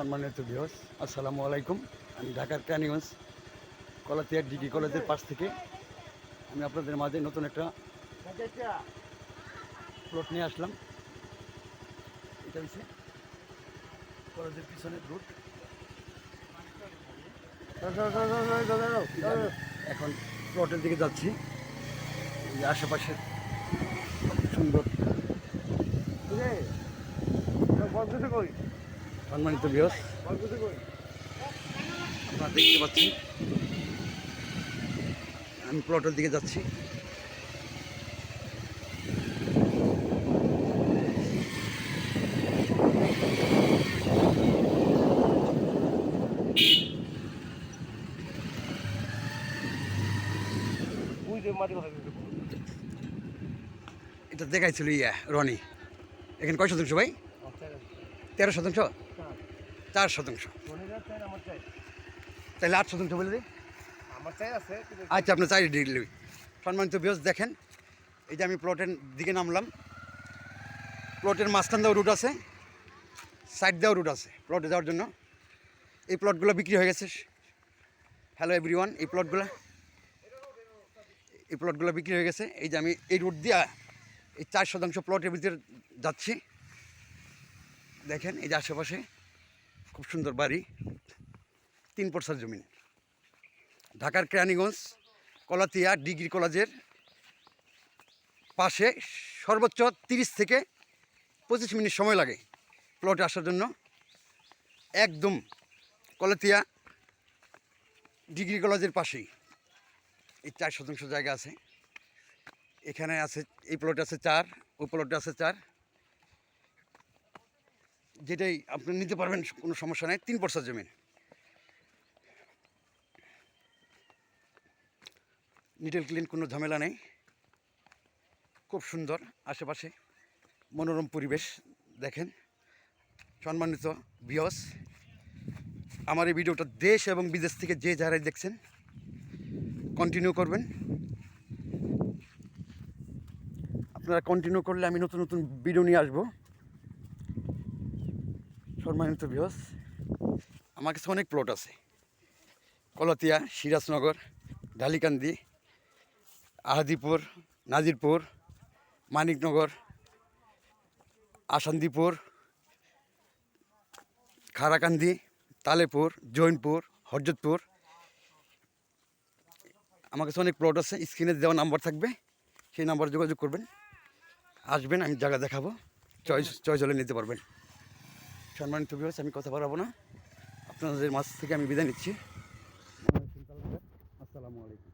সম্মানিত বিহস আসসালামু আলাইকুম। আমি ঢাকার ক্যানিগঞ্জ কলাতিয়া ডিগ্রি কলেজের পাশ থেকে। আমি আপনাদের মাঝে নতুন একটা প্লট নিয়ে আসলাম। এটা হচ্ছে কলেজের পিছনের রুট এখন প্লটের দিকে যাচ্ছি। আশেপাশের সুন্দর সম্মানিত বিহস আপনারা দেখতে পাচ্ছেন, আমি প্লটের দিকে যাচ্ছি। এটা দেখাইছিল ইয়া, রনি। এখানে কয় শতাংশ ভাই? তেরো শতাংশ? চার শতাংশ। তাহলে আট শতাংশ বলে দিই। আচ্ছা আপনার চাই ডিগ্রি সম্মানিত বিহস দেখেন, এই যে আমি প্লটের দিকে নামলাম। প্লটের মাঝখান দেওয়া রুট আছে সাইড দেওয়া রুট আছে প্লটে যাওয়ার জন্য। এই প্লটগুলো বিক্রি হয়ে গেছে। হ্যালো এভরিওয়ান এই প্লটগুলো এই প্লটগুলো বিক্রি হয়ে গেছে। এই যে আমি এই রুট দিয়ে এই চার শতাংশ প্লটের ভিতরে যাচ্ছি। দেখেন, এই যে আশেপাশে খুব সুন্দর বাড়ি, তিন পরসার জমিন ঢাকার কেরানীগঞ্জ, কলাতিয়া, ডিগ্রি কলেজের পাশে সর্বোচ্চ তিরিশ থেকে পঁচিশ মিনিট সময় লাগে প্লটে আসার জন্য। একদম কলাতিয়া, ডিগ্রি কলেজের পাশেই। এই চার শতাংশ জায়গা আছে। এখানে আছে, এই প্লটে আছে চার, ওই প্লটে আছে চার। যেটাই আপনি নিতে পারবেন, কোনো সমস্যা নেই, তিন পরসার জমিন নিটেল ক্লিন কোনো ঝামেলা নেই। খুব সুন্দর আশেপাশে মনোরম পরিবেশ, দেখেন। সম্মানিত বিয়স আমার এই ভিডিওটা দেশ এবং বিদেশ থেকে যে যারাই দেখছেন কন্টিনিউ করবেন। আপনারা কন্টিনিউ করলে আমি নতুন নতুন ভিডিও নিয়ে আসব। সম্মানিত বিয়স আমার কাছে অনেক প্লট আছে। কলতিয়া, সিরাজনগর ঢালিকান্দি আহাদিপুর, নাজিরপুর, মানিকনগর, আসান্দিপুর, খারাকান্দি, তালেপুর, জৈনপুর, হরজতপুর। আমার কাছে অনেক প্লট আছে স্ক্রিনে দেওয়া নাম্বার থাকবে, সেই নাম্বারে যোগাযোগ করবেন। আসবেন, আমি জায়গা দেখাবো, চয়েস চয়েস হলে নিতে পারবেন। সম্মানিত বিভাগ আমি কথা বাড়াবো না। আপনাদের মাছ থেকে আমি বিদায় নিচ্ছি। আসসালামু আলাইকুম।